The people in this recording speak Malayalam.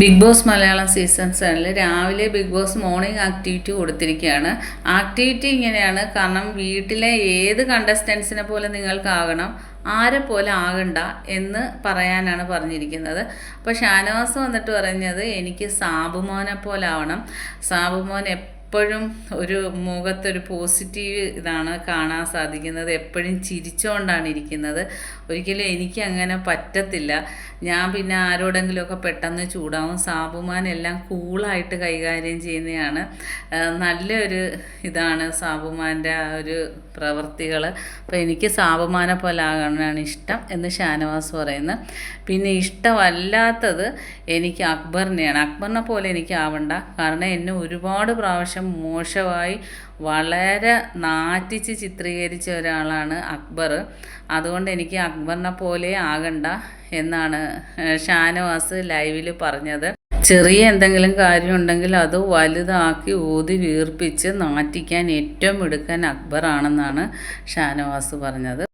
ബിഗ് ബോസ് മലയാളം സീസൺ സെവനിൽ രാവിലെ ബിഗ് ബോസ് മോർണിംഗ് ആക്ടിവിറ്റി കൊടുത്തിരിക്കുകയാണ്. ആക്ടിവിറ്റി ഇങ്ങനെയാണ്. കാരണം വീട്ടിലെ ഏത് കണ്ടസ്റ്റൻസിനെ പോലെ നിങ്ങൾക്കാകണം ആരെ പോലെ ആകണ്ട എന്ന് പറയാനാണ് പറഞ്ഞിരിക്കുന്നത്. അപ്പോൾ ഷാനവാസ് വന്നിട്ട് പറഞ്ഞത് എനിക്ക് സാബുമോനെ പോലെ ആവണം. സാബുമോൻ ഒരു മുഖത്തൊരു പോസിറ്റീവ് ഇതാണ് കാണാൻ സാധിക്കുന്നത്. എപ്പോഴും ചിരിച്ചുകൊണ്ടാണ് ഇരിക്കുന്നത്. ഒരിക്കലും എനിക്ക് അങ്ങനെ പറ്റത്തില്ല. ഞാൻ പിന്നെ ആരോടെങ്കിലുമൊക്കെ പെട്ടെന്ന് ചൂടാവും. സാബുമാൻ എല്ലാം കൂളായിട്ട് കൈകാര്യം ചെയ്യുന്നതാണ് നല്ലൊരു ഇതാണ് സാബുമാന്റെ ആ ഒരു പ്രവൃത്തികൾ അപ്പോൾ എനിക്ക് സാബുമാനെ പോലെ ആകാനാണ് ഇഷ്ടം എന്ന് ഷാനവാസ് പറയുന്നു. പിന്നെ ഇഷ്ടമല്ലാത്തത് എനിക്ക് അക്ബറിനെയാണ്. അക്ബറിനെ പോലെ എനിക്ക് ആവണ്ട. കാരണം എന്നെ ഒരുപാട് പ്രാവശ്യം മോശമായി വളരെ നാറ്റിച്ച് ചിത്രീകരിച്ച ഒരാളാണ് അക്ബർ. അതുകൊണ്ട് എനിക്ക് അക്ബറിനെ പോലെ ആകണ്ട എന്നാണ് ഷാനവാസ് ലൈവിൽ പറഞ്ഞത്. ചെറിയ എന്തെങ്കിലും കാര്യം ഉണ്ടെങ്കിൽ അത് വലുതാക്കി ഊതി വീർപ്പിച്ച് നാറ്റിക്കാൻ ഏറ്റവും മിടുക്കൻ അക്ബറാണെന്നാണ് ഷാനവാസ് പറഞ്ഞത്.